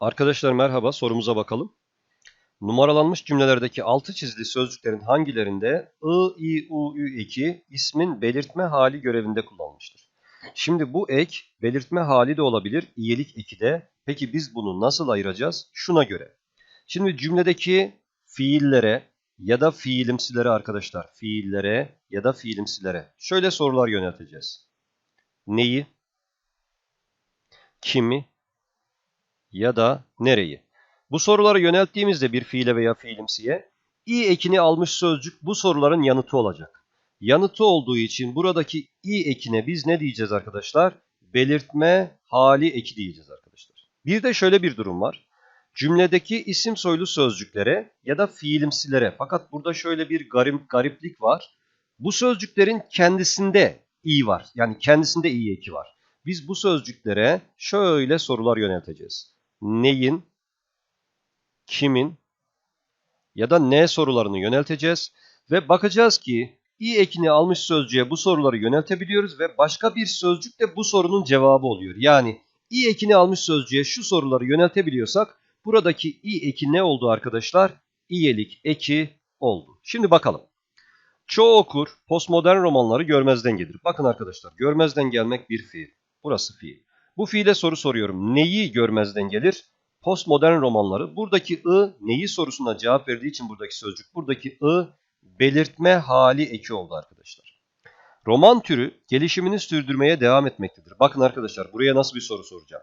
Arkadaşlar merhaba, sorumuza bakalım. Numaralanmış cümlelerdeki altı çizili sözcüklerin hangilerinde I, I, U, Ü eki ismin belirtme hali görevinde kullanılmıştır? Şimdi bu ek belirtme hali de olabilir, iyelik eki de. Peki biz bunu nasıl ayıracağız? Şuna göre. Şimdi cümledeki fiillere ya da fiilimsilere arkadaşlar, fiillere ya da fiilimsilere şöyle sorular yönelteceğiz. Neyi? Kimi? Ya da nereyi? Bu soruları yönelttiğimizde bir fiile veya fiilimsiye i ekini almış sözcük bu soruların yanıtı olacak. Yanıtı olduğu için buradaki i ekine biz ne diyeceğiz arkadaşlar? Belirtme hali eki diyeceğiz arkadaşlar. Bir de şöyle bir durum var. Cümledeki isim soylu sözcüklere ya da fiilimsilere fakat burada şöyle bir garip, gariplik var. Bu sözcüklerin kendisinde i var. Yani kendisinde i eki var. Biz bu sözcüklere şöyle sorular yönelteceğiz neyin, kimin ya da ne sorularını yönelteceğiz ve bakacağız ki i ekini almış sözcüğe bu soruları yöneltebiliyoruz ve başka bir sözcük de bu sorunun cevabı oluyor. Yani i ekini almış sözcüğe şu soruları yöneltebiliyorsak buradaki i eki ne oldu arkadaşlar? İyelik eki oldu. Şimdi bakalım. Çoğu okur postmodern romanları görmezden gelir. Bakın arkadaşlar görmezden gelmek bir fiil. Burası fiil. Bu fiile soru soruyorum. Neyi görmezden gelir? Postmodern romanları. Buradaki ı neyi sorusuna cevap verdiği için buradaki sözcük. Buradaki ı belirtme hali eki oldu arkadaşlar. Roman türü gelişimini sürdürmeye devam etmektedir. Bakın arkadaşlar buraya nasıl bir soru soracağım.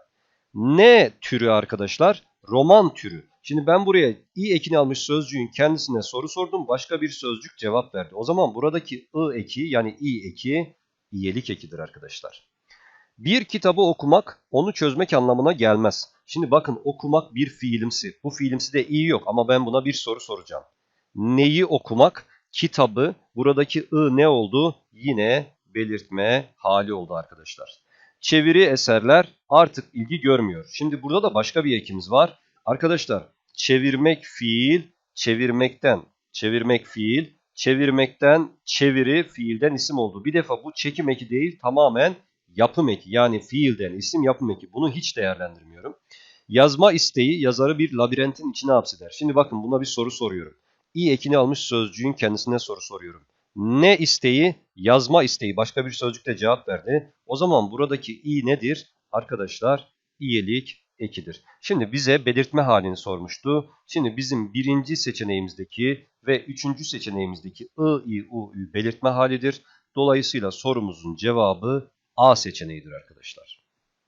Ne türü arkadaşlar? Roman türü. Şimdi ben buraya i ekini almış sözcüğün kendisine soru sordum. Başka bir sözcük cevap verdi. O zaman buradaki ı eki yani i eki iyelik ekidir arkadaşlar. Bir kitabı okumak onu çözmek anlamına gelmez. Şimdi bakın okumak bir fiilimsi. Bu fiilimsi de iyi yok ama ben buna bir soru soracağım. Neyi okumak? Kitabı. Buradaki ı ne oldu? Yine belirtme hali oldu arkadaşlar. Çeviri eserler artık ilgi görmüyor. Şimdi burada da başka bir ekimiz var. Arkadaşlar çevirmek fiil, çevirmekten, çevirmek fiil, çevirmekten çeviri fiilden isim oldu. Bir defa bu çekim eki değil tamamen yapım eki yani fiilden isim yapım eki bunu hiç değerlendirmiyorum. Yazma isteği yazarı bir labirentin içine hapseder. Şimdi bakın buna bir soru soruyorum. İ ekini almış sözcüğün kendisine soru soruyorum. Ne isteği? Yazma isteği. Başka bir sözcükle cevap verdi. O zaman buradaki i nedir? Arkadaşlar iyelik ekidir. Şimdi bize belirtme halini sormuştu. Şimdi bizim birinci seçeneğimizdeki ve üçüncü seçeneğimizdeki i, i, u, ü belirtme halidir. Dolayısıyla sorumuzun cevabı A seçeneğidir arkadaşlar.